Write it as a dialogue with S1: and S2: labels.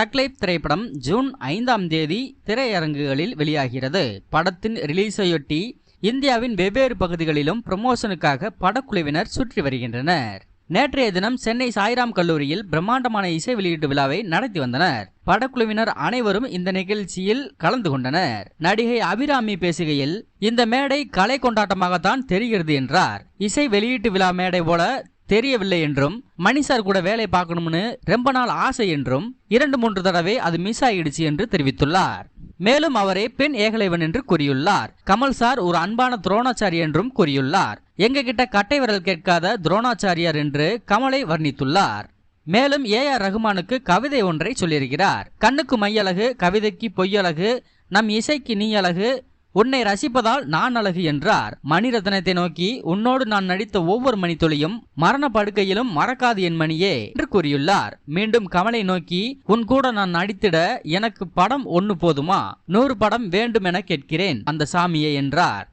S1: தக்லைப் திரைப்படம் ஜூன் ஐந்தாம் தேதி திரையரங்குகளில் வெளியாகிறது. படத்தின் ரிலீஸையொட்டி இந்தியாவின் வெவ்வேறு பகுதிகளிலும் ப்ரமோஷனுக்காக படக்குழுவினர் சுற்றி வருகின்றனர். நேற்றைய தினம் சென்னை சாய்ராம் கல்லூரியில் பிரம்மாண்டமான இசை வெளியீட்டு விழாவை நடத்தி வந்தனர். படக்குழுவினர் அனைவரும் இந்த நிகழ்ச்சியில் கலந்து கொண்டனர். நடிகை அபிராமி பேசுகையில் இந்த மேடை கலை கொண்டாட்டமாகத்தான் தெரிகிறது என்றார். இசை வெளியீட்டு விழா மேடை போல தெரியவில்லை என்றும் மணி சார் கூட வேலை பார்க்கணும்னு ரொம்ப நாள் ஆசை என்றும் இரண்டு மூன்று தடவை அது மிஸ் ஆகிடுச்சு என்று தெரிவித்துள்ளார். மேலும் அவரை பெண் ஏகலைவன் என்று கூறியுள்ளார். கமல் சார் ஒரு அன்பான துரோணாச்சாரி என்றும் கூறியுள்ளார். எங்க கிட்ட கட்டை விரல் கேட்காத துரோணாச்சாரியார் என்று கமலை வர்ணித்துள்ளார். மேலும் ஏ ஆர் ரகுமானுக்கு கவிதை ஒன்றை சொல்லியிருக்கிறார். கண்ணுக்கு மையழகு கவிதைக்கு பொய்யழகு நம் இசைக்கு நீ அழகு உன்னை ரசிப்பதால் நான் அழகு என்றார். மணிரத்னத்தை நோக்கி உன்னோடு நான் நடித்த ஒவ்வொரு மணித்துளியும் மரண படுக்கையிலும் மறக்காது என் மணியே என்று கூறியுள்ளார். மீண்டும் கமலை நோக்கி உன் கூட நான் நடித்திட எனக்கு படம் ஒன்னு போதுமா? நூறு படம் வேண்டும் என கேட்கிறேன் அந்த சாமியே என்றார்.